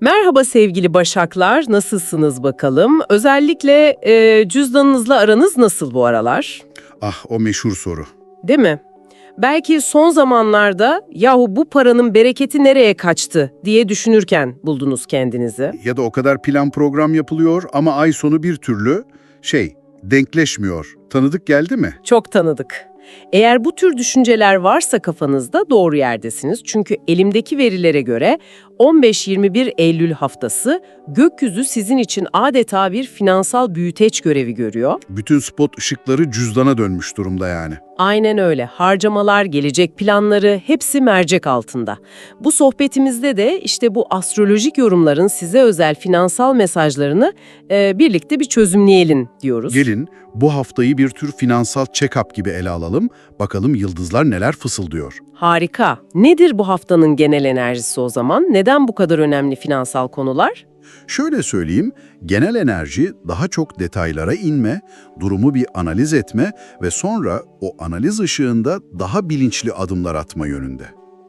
Merhaba sevgili Başaklar, nasılsınız bakalım? Özellikle e, cüzdanınızla aranız nasıl bu aralar? Ah o meşhur soru. Değil mi? Belki son zamanlarda yahu bu paranın bereketi nereye kaçtı diye düşünürken buldunuz kendinizi. Ya da o kadar plan program yapılıyor ama ay sonu bir türlü şey denkleşmiyor. Tanıdık geldi mi? Çok tanıdık. Eğer bu tür düşünceler varsa kafanızda doğru yerdesiniz. Çünkü elimdeki verilere göre 15-21 Eylül haftası gökyüzü sizin için adeta bir finansal büyüteç görevi görüyor. Bütün spot ışıkları cüzdana dönmüş durumda yani. Aynen öyle. Harcamalar, gelecek planları hepsi mercek altında. Bu sohbetimizde de işte bu astrolojik yorumların size özel finansal mesajlarını e, birlikte bir çözümleyelim diyoruz. Gelin bu haftayı bir tür finansal check-up gibi ele alalım. Bakalım yıldızlar neler fısıldıyor. Harika. Nedir bu haftanın genel enerjisi o zaman? Neden bu kadar önemli finansal konular? Şöyle söyleyeyim, genel enerji daha çok detaylara inme, durumu bir analiz etme ve sonra o analiz ışığında daha bilinçli adımlar atma yönünde.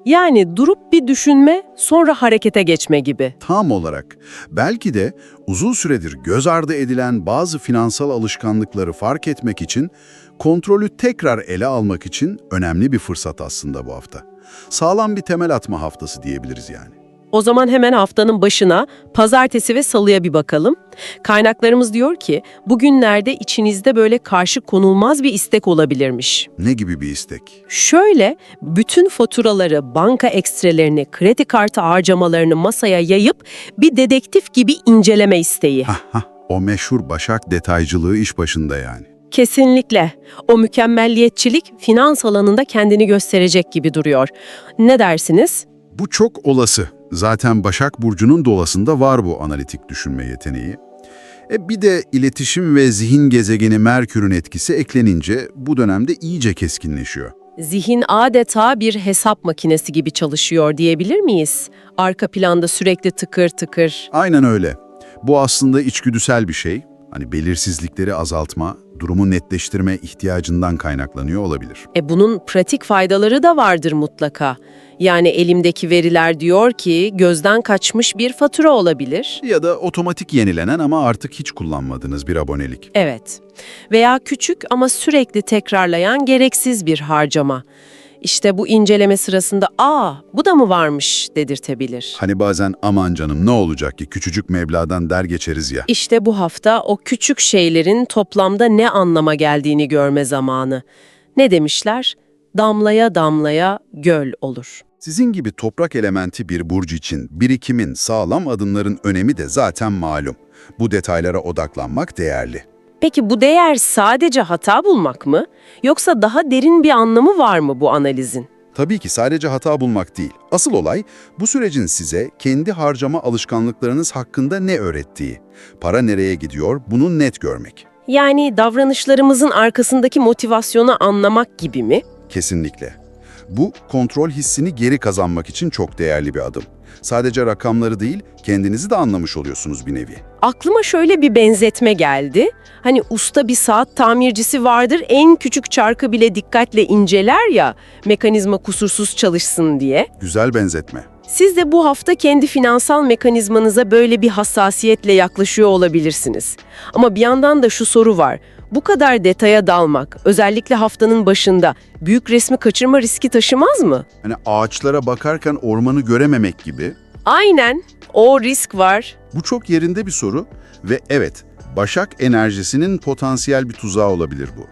Yani durup bir düşünme, sonra harekete geçme gibi. Tam olarak. Belki de uzun süredir göz ardı edilen bazı finansal alışkanlıkları fark etmek için, kontrolü tekrar ele almak için önemli bir fırsat aslında bu hafta. Sağlam bir temel atma haftası diyebiliriz yani. O zaman hemen haftanın başına pazartesi ve salıya bir bakalım. Kaynaklarımız diyor ki bugünlerde içinizde böyle karşı konulmaz bir istek olabilirmiş. Ne gibi bir istek? Şöyle bütün faturaları, banka ekstrelerini, kredi kartı harcamalarını masaya yayıp bir dedektif gibi inceleme isteği. Hah hah, o meşhur Başak detaycılığı iş başında yani. Kesinlikle. O mükemmelliyetçilik finans alanında kendini gösterecek gibi duruyor. Ne dersiniz? Bu çok olası. Zaten Başak Burcu'nun dolasında var bu analitik düşünme yeteneği. E bir de iletişim ve zihin gezegeni Merkür'ün etkisi eklenince bu dönemde iyice keskinleşiyor. Zihin adeta bir hesap makinesi gibi çalışıyor diyebilir miyiz? Arka planda sürekli tıkır tıkır. Aynen öyle. Bu aslında içgüdüsel bir şey. Hani belirsizlikleri azaltma, durumu netleştirme ihtiyacından kaynaklanıyor olabilir. E bunun pratik faydaları da vardır mutlaka. Yani elimdeki veriler diyor ki gözden kaçmış bir fatura olabilir. Ya da otomatik yenilenen ama artık hiç kullanmadığınız bir abonelik. Evet. Veya küçük ama sürekli tekrarlayan gereksiz bir harcama. İşte bu inceleme sırasında ''Aa, bu da mı varmış?'' dedirtebilir. Hani bazen aman canım ne olacak ki küçücük meblağdan der geçeriz ya. İşte bu hafta o küçük şeylerin toplamda ne anlama geldiğini görme zamanı. Ne demişler? Damlaya damlaya göl olur. Sizin gibi toprak elementi bir burcu için birikimin, sağlam adımların önemi de zaten malum. Bu detaylara odaklanmak değerli. Peki bu değer sadece hata bulmak mı? Yoksa daha derin bir anlamı var mı bu analizin? Tabii ki sadece hata bulmak değil. Asıl olay bu sürecin size kendi harcama alışkanlıklarınız hakkında ne öğrettiği. Para nereye gidiyor bunu net görmek. Yani davranışlarımızın arkasındaki motivasyonu anlamak gibi mi? Kesinlikle. Bu kontrol hissini geri kazanmak için çok değerli bir adım. Sadece rakamları değil, kendinizi de anlamış oluyorsunuz bir nevi. Aklıma şöyle bir benzetme geldi. Hani usta bir saat tamircisi vardır, en küçük çarkı bile dikkatle inceler ya, mekanizma kusursuz çalışsın diye. Güzel benzetme. Siz de bu hafta kendi finansal mekanizmanıza böyle bir hassasiyetle yaklaşıyor olabilirsiniz. Ama bir yandan da şu soru var. Bu kadar detaya dalmak, özellikle haftanın başında büyük resmi kaçırma riski taşımaz mı? Hani ağaçlara bakarken ormanı görememek gibi. Aynen, o risk var. Bu çok yerinde bir soru ve evet, Başak enerjisinin potansiyel bir tuzağı olabilir bu.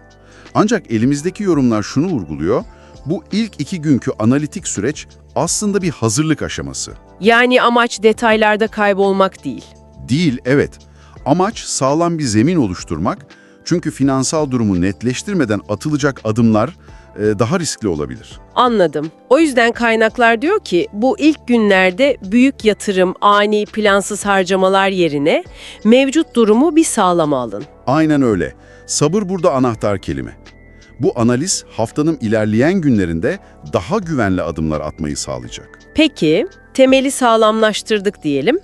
Ancak elimizdeki yorumlar şunu vurguluyor, bu ilk iki günkü analitik süreç aslında bir hazırlık aşaması. Yani amaç detaylarda kaybolmak değil. Değil, evet. Amaç sağlam bir zemin oluşturmak çünkü finansal durumu netleştirmeden atılacak adımlar e, daha riskli olabilir. Anladım. O yüzden kaynaklar diyor ki bu ilk günlerde büyük yatırım, ani plansız harcamalar yerine mevcut durumu bir sağlama alın. Aynen öyle. Sabır burada anahtar kelime. Bu analiz haftanın ilerleyen günlerinde daha güvenli adımlar atmayı sağlayacak. Peki, temeli sağlamlaştırdık diyelim.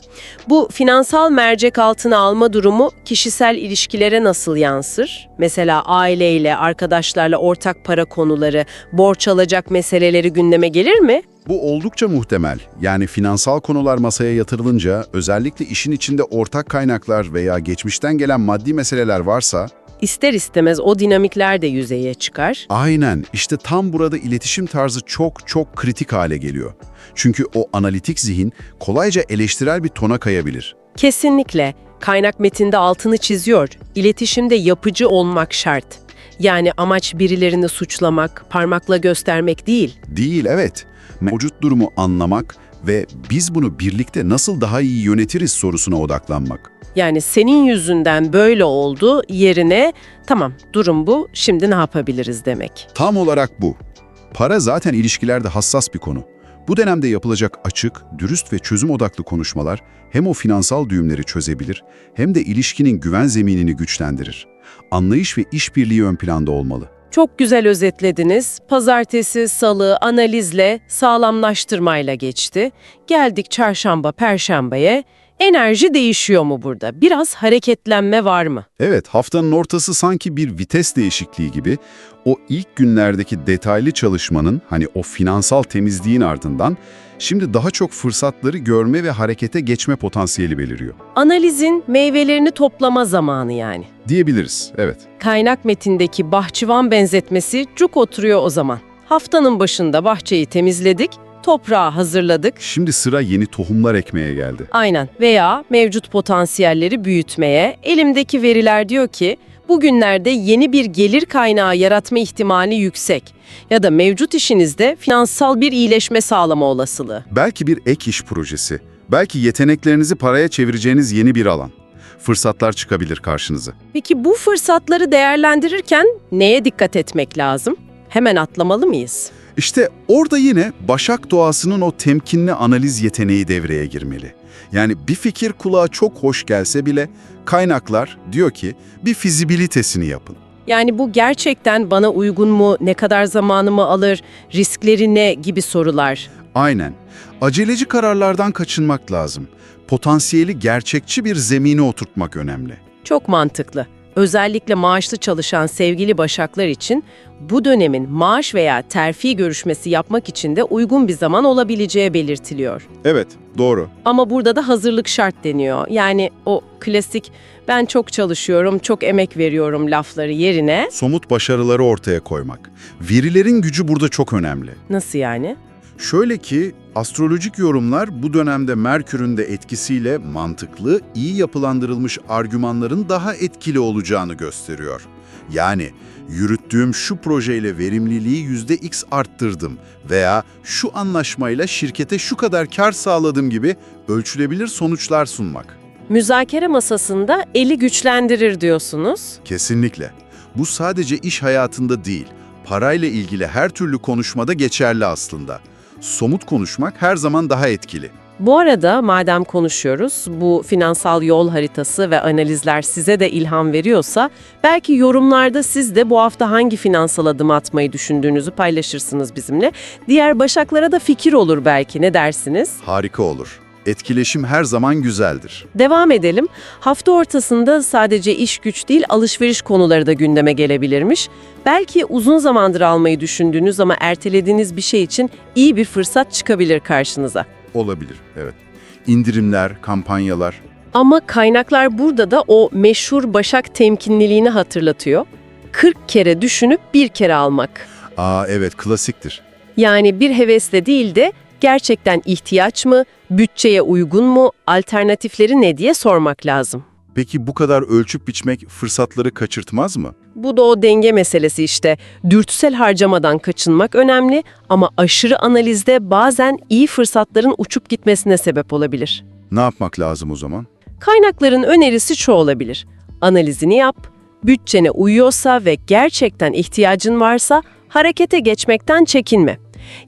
Bu finansal mercek altına alma durumu kişisel ilişkilere nasıl yansır? Mesela aileyle, arkadaşlarla ortak para konuları, borç alacak meseleleri gündeme gelir mi? Bu oldukça muhtemel. Yani finansal konular masaya yatırılınca özellikle işin içinde ortak kaynaklar veya geçmişten gelen maddi meseleler varsa İster istemez o dinamikler de yüzeye çıkar. aynen işte tam burada iletişim tarzı çok çok kritik hale geliyor. Çünkü o analitik zihin kolayca eleştirel bir tona kayabilir. Kesinlikle. Kaynak metinde altını çiziyor. İletişimde yapıcı olmak şart. Yani amaç birilerini suçlamak, parmakla göstermek değil. Değil evet. Mevcut durumu anlamak ve biz bunu birlikte nasıl daha iyi yönetiriz sorusuna odaklanmak. Yani senin yüzünden böyle oldu yerine tamam durum bu şimdi ne yapabiliriz demek. Tam olarak bu. Para zaten ilişkilerde hassas bir konu. Bu dönemde yapılacak açık, dürüst ve çözüm odaklı konuşmalar hem o finansal düğümleri çözebilir hem de ilişkinin güven zeminini güçlendirir. Anlayış ve işbirliği ön planda olmalı. Çok güzel özetlediniz. Pazartesi, salı analizle, sağlamlaştırmayla geçti. Geldik çarşamba, perşembeye. Enerji değişiyor mu burada? Biraz hareketlenme var mı? Evet, haftanın ortası sanki bir vites değişikliği gibi. O ilk günlerdeki detaylı çalışmanın, hani o finansal temizliğin ardından şimdi daha çok fırsatları görme ve harekete geçme potansiyeli beliriyor. Analizin meyvelerini toplama zamanı yani. Diyebiliriz, evet. Kaynak metindeki bahçıvan benzetmesi cuk oturuyor o zaman. Haftanın başında bahçeyi temizledik, toprağı hazırladık. Şimdi sıra yeni tohumlar ekmeye geldi. Aynen veya mevcut potansiyelleri büyütmeye. Elimdeki veriler diyor ki bugünlerde yeni bir gelir kaynağı yaratma ihtimali yüksek. Ya da mevcut işinizde finansal bir iyileşme sağlama olasılığı. Belki bir ek iş projesi, belki yeteneklerinizi paraya çevireceğiniz yeni bir alan. Fırsatlar çıkabilir karşınıza. Peki bu fırsatları değerlendirirken neye dikkat etmek lazım? Hemen atlamalı mıyız? İşte orada yine Başak doğasının o temkinli analiz yeteneği devreye girmeli. Yani bir fikir kulağa çok hoş gelse bile kaynaklar diyor ki bir fizibilitesini yapın. Yani bu gerçekten bana uygun mu, ne kadar zamanımı alır, riskleri ne gibi sorular. Aynen. Aceleci kararlardan kaçınmak lazım. Potansiyeli gerçekçi bir zemine oturtmak önemli. Çok mantıklı. Özellikle maaşlı çalışan sevgili başaklar için bu dönemin maaş veya terfi görüşmesi yapmak için de uygun bir zaman olabileceği belirtiliyor. Evet, doğru. Ama burada da hazırlık şart deniyor. Yani o klasik ben çok çalışıyorum, çok emek veriyorum lafları yerine Somut başarıları ortaya koymak. Verilerin gücü burada çok önemli. nasıl yani? Şöyle ki, astrolojik yorumlar bu dönemde Merkür'ün de etkisiyle mantıklı, iyi yapılandırılmış argümanların daha etkili olacağını gösteriyor. Yani yürüttüğüm şu projeyle verimliliği %x arttırdım veya şu anlaşmayla şirkete şu kadar kar sağladım gibi ölçülebilir sonuçlar sunmak. Müzakere masasında eli güçlendirir diyorsunuz. Kesinlikle. Bu sadece iş hayatında değil, parayla ilgili her türlü konuşmada geçerli aslında. Somut konuşmak her zaman daha etkili. Bu arada madem konuşuyoruz, bu finansal yol haritası ve analizler size de ilham veriyorsa, belki yorumlarda siz de bu hafta hangi finansal adım atmayı düşündüğünüzü paylaşırsınız bizimle. Diğer başaklara da fikir olur belki, ne dersiniz? Harika olur. Etkileşim her zaman güzeldir. Devam edelim. Hafta ortasında sadece iş güç değil, alışveriş konuları da gündeme gelebilirmiş. Belki uzun zamandır almayı düşündüğünüz ama ertelediğiniz bir şey için iyi bir fırsat çıkabilir karşınıza. Olabilir, evet. İndirimler, kampanyalar. Ama kaynaklar burada da o meşhur başak temkinliliğini hatırlatıyor. 40 kere düşünüp bir kere almak. Aa evet, klasiktir. Yani bir hevesle değil de gerçekten ihtiyaç mı, bütçeye uygun mu, alternatifleri ne diye sormak lazım. Peki bu kadar ölçüp biçmek fırsatları kaçırtmaz mı? Bu da o denge meselesi işte. Dürtüsel harcamadan kaçınmak önemli ama aşırı analizde bazen iyi fırsatların uçup gitmesine sebep olabilir. Ne yapmak lazım o zaman? Kaynakların önerisi şu olabilir. Analizini yap, bütçene uyuyorsa ve gerçekten ihtiyacın varsa harekete geçmekten çekinme.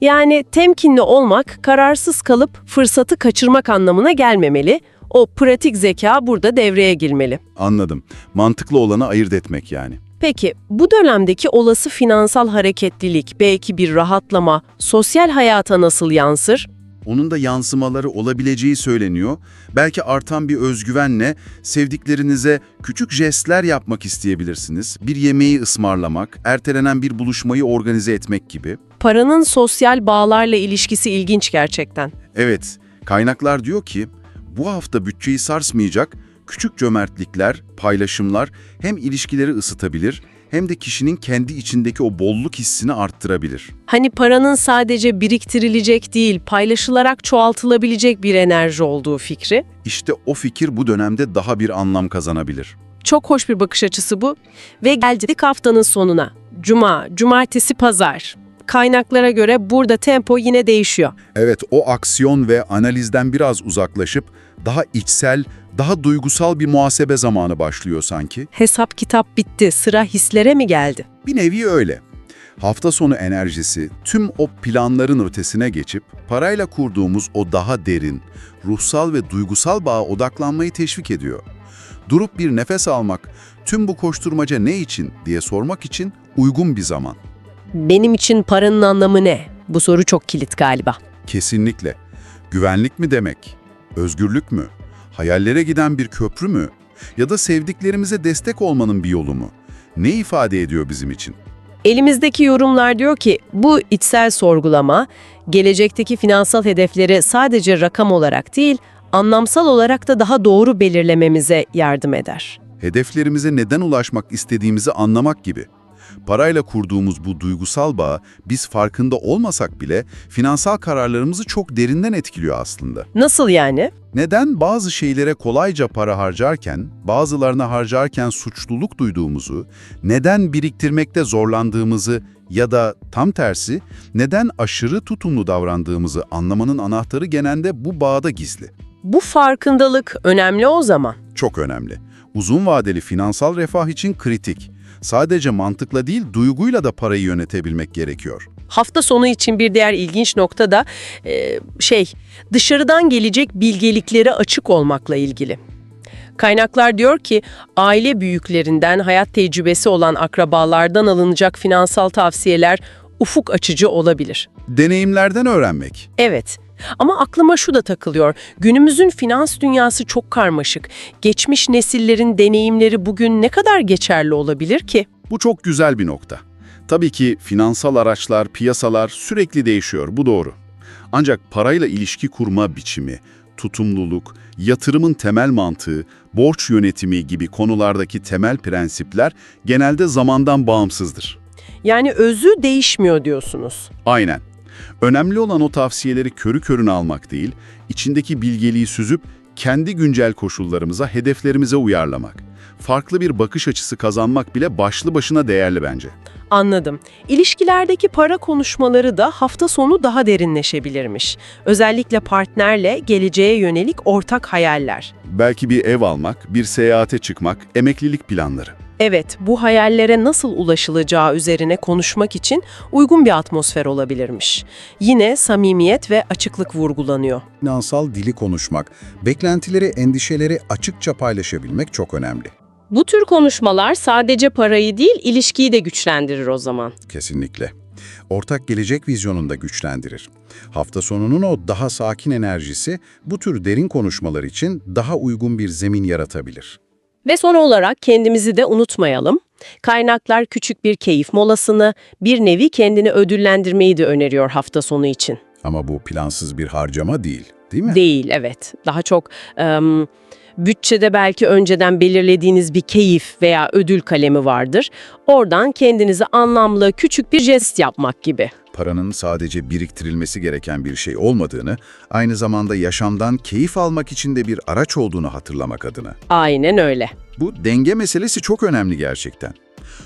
Yani temkinli olmak, kararsız kalıp fırsatı kaçırmak anlamına gelmemeli. O pratik zeka burada devreye girmeli. Anladım. Mantıklı olanı ayırt etmek yani. Peki bu dönemdeki olası finansal hareketlilik, belki bir rahatlama, sosyal hayata nasıl yansır? Onun da yansımaları olabileceği söyleniyor. Belki artan bir özgüvenle sevdiklerinize küçük jestler yapmak isteyebilirsiniz. Bir yemeği ısmarlamak, ertelenen bir buluşmayı organize etmek gibi. Paranın sosyal bağlarla ilişkisi ilginç gerçekten. Evet, kaynaklar diyor ki bu hafta bütçeyi sarsmayacak küçük cömertlikler, paylaşımlar hem ilişkileri ısıtabilir hem de kişinin kendi içindeki o bolluk hissini arttırabilir. Hani paranın sadece biriktirilecek değil, paylaşılarak çoğaltılabilecek bir enerji olduğu fikri. İşte o fikir bu dönemde daha bir anlam kazanabilir. Çok hoş bir bakış açısı bu. Ve geldik haftanın sonuna. Cuma, cumartesi, pazar. Kaynaklara göre burada tempo yine değişiyor. Evet, o aksiyon ve analizden biraz uzaklaşıp daha içsel, daha duygusal bir muhasebe zamanı başlıyor sanki. Hesap kitap bitti, sıra hislere mi geldi? Bir nevi öyle. Hafta sonu enerjisi tüm o planların ötesine geçip parayla kurduğumuz o daha derin, ruhsal ve duygusal bağa odaklanmayı teşvik ediyor. Durup bir nefes almak, tüm bu koşturmaca ne için diye sormak için uygun bir zaman. Benim için paranın anlamı ne? Bu soru çok kilit galiba. Kesinlikle. Güvenlik mi demek? Özgürlük mü? Hayallere giden bir köprü mü? Ya da sevdiklerimize destek olmanın bir yolu mu? Ne ifade ediyor bizim için? Elimizdeki yorumlar diyor ki bu içsel sorgulama gelecekteki finansal hedefleri sadece rakam olarak değil, anlamsal olarak da daha doğru belirlememize yardım eder. Hedeflerimize neden ulaşmak istediğimizi anlamak gibi. Parayla kurduğumuz bu duygusal bağ biz farkında olmasak bile finansal kararlarımızı çok derinden etkiliyor aslında. Nasıl yani? Neden bazı şeylere kolayca para harcarken, bazılarına harcarken suçluluk duyduğumuzu, neden biriktirmekte zorlandığımızı ya da tam tersi, neden aşırı tutumlu davrandığımızı anlamanın anahtarı genelde bu bağda gizli. Bu farkındalık önemli o zaman. Çok önemli. Uzun vadeli finansal refah için kritik. Sadece mantıkla değil, duyguyla da parayı yönetebilmek gerekiyor. Hafta sonu için bir diğer ilginç nokta da e, şey, dışarıdan gelecek bilgeliklere açık olmakla ilgili. Kaynaklar diyor ki aile büyüklerinden, hayat tecrübesi olan akrabalardan alınacak finansal tavsiyeler ufuk açıcı olabilir. Deneyimlerden öğrenmek. Evet. Ama aklıma şu da takılıyor. Günümüzün finans dünyası çok karmaşık. Geçmiş nesillerin deneyimleri bugün ne kadar geçerli olabilir ki? Bu çok güzel bir nokta. Tabii ki finansal araçlar, piyasalar sürekli değişiyor, bu doğru. Ancak parayla ilişki kurma biçimi, tutumluluk, yatırımın temel mantığı, borç yönetimi gibi konulardaki temel prensipler genelde zamandan bağımsızdır. Yani özü değişmiyor diyorsunuz. Aynen. Önemli olan o tavsiyeleri körü körüne almak değil, içindeki bilgeliği süzüp kendi güncel koşullarımıza, hedeflerimize uyarlamak. Farklı bir bakış açısı kazanmak bile başlı başına değerli bence. Anladım. İlişkilerdeki para konuşmaları da hafta sonu daha derinleşebilirmiş. Özellikle partnerle geleceğe yönelik ortak hayaller. Belki bir ev almak, bir seyahate çıkmak, emeklilik planları. Evet, bu hayallere nasıl ulaşılacağı üzerine konuşmak için uygun bir atmosfer olabilirmiş. Yine samimiyet ve açıklık vurgulanıyor. finansal dili konuşmak, beklentileri, endişeleri açıkça paylaşabilmek çok önemli. Bu tür konuşmalar sadece parayı değil, ilişkiyi de güçlendirir o zaman. Kesinlikle. Ortak gelecek vizyonunu da güçlendirir. Hafta sonunun o daha sakin enerjisi bu tür derin konuşmalar için daha uygun bir zemin yaratabilir. Ve son olarak kendimizi de unutmayalım. Kaynaklar küçük bir keyif molasını, bir nevi kendini ödüllendirmeyi de öneriyor hafta sonu için. Ama bu plansız bir harcama değil, değil mi? Değil, evet. Daha çok em, bütçede belki önceden belirlediğiniz bir keyif veya ödül kalemi vardır. Oradan kendinize anlamlı küçük bir jest yapmak gibi. Paranın sadece biriktirilmesi gereken bir şey olmadığını, aynı zamanda yaşamdan keyif almak için de bir araç olduğunu hatırlamak adına. Aynen öyle. Bu denge meselesi çok önemli gerçekten.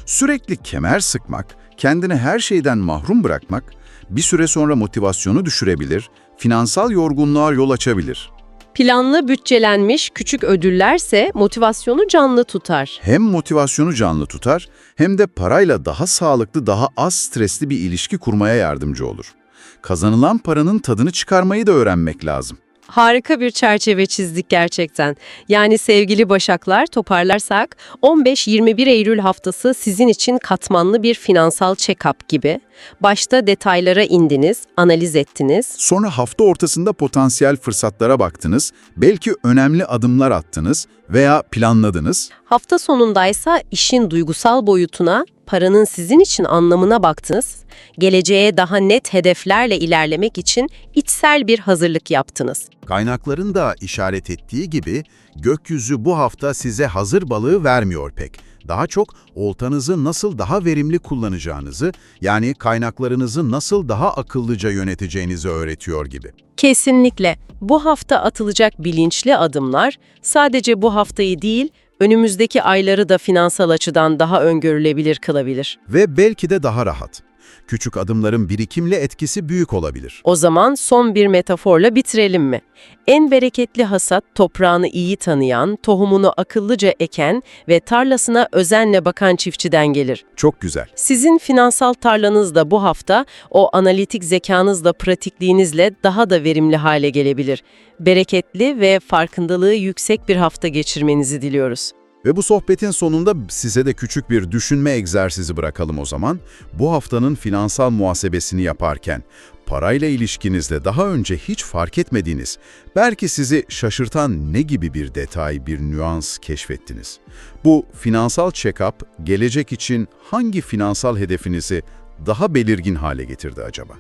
Sürekli kemer sıkmak, kendini her şeyden mahrum bırakmak bir süre sonra motivasyonu düşürebilir, finansal yorgunluğa yol açabilir. Planlı bütçelenmiş küçük ödüllerse motivasyonu canlı tutar. Hem motivasyonu canlı tutar hem de parayla daha sağlıklı, daha az stresli bir ilişki kurmaya yardımcı olur. Kazanılan paranın tadını çıkarmayı da öğrenmek lazım. Harika bir çerçeve çizdik gerçekten. Yani sevgili Başaklar toparlarsak 15-21 Eylül haftası sizin için katmanlı bir finansal check-up gibi. Başta detaylara indiniz, analiz ettiniz. Sonra hafta ortasında potansiyel fırsatlara baktınız, belki önemli adımlar attınız veya planladınız. Hafta sonundaysa işin duygusal boyutuna, paranın sizin için anlamına baktınız. Geleceğe daha net hedeflerle ilerlemek için içsel bir hazırlık yaptınız. Kaynakların da işaret ettiği gibi gökyüzü bu hafta size hazır balığı vermiyor pek. Daha çok oltanızı nasıl daha verimli kullanacağınızı, yani kaynaklarınızı nasıl daha akıllıca yöneteceğinizi öğretiyor gibi. Kesinlikle. Bu hafta atılacak bilinçli adımlar sadece bu haftayı değil, önümüzdeki ayları da finansal açıdan daha öngörülebilir kılabilir. Ve belki de daha rahat. Küçük adımların birikimle etkisi büyük olabilir. O zaman son bir metaforla bitirelim mi? En bereketli hasat toprağını iyi tanıyan, tohumunu akıllıca eken ve tarlasına özenle bakan çiftçiden gelir. Çok güzel. Sizin finansal tarlanız da bu hafta o analitik zekanızla, pratikliğinizle daha da verimli hale gelebilir. Bereketli ve farkındalığı yüksek bir hafta geçirmenizi diliyoruz. Ve bu sohbetin sonunda size de küçük bir düşünme egzersizi bırakalım o zaman. Bu haftanın finansal muhasebesini yaparken parayla ilişkinizde daha önce hiç fark etmediğiniz, belki sizi şaşırtan ne gibi bir detay, bir nüans keşfettiniz? Bu finansal check-up gelecek için hangi finansal hedefinizi daha belirgin hale getirdi acaba?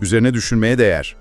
Üzerine düşünmeye değer.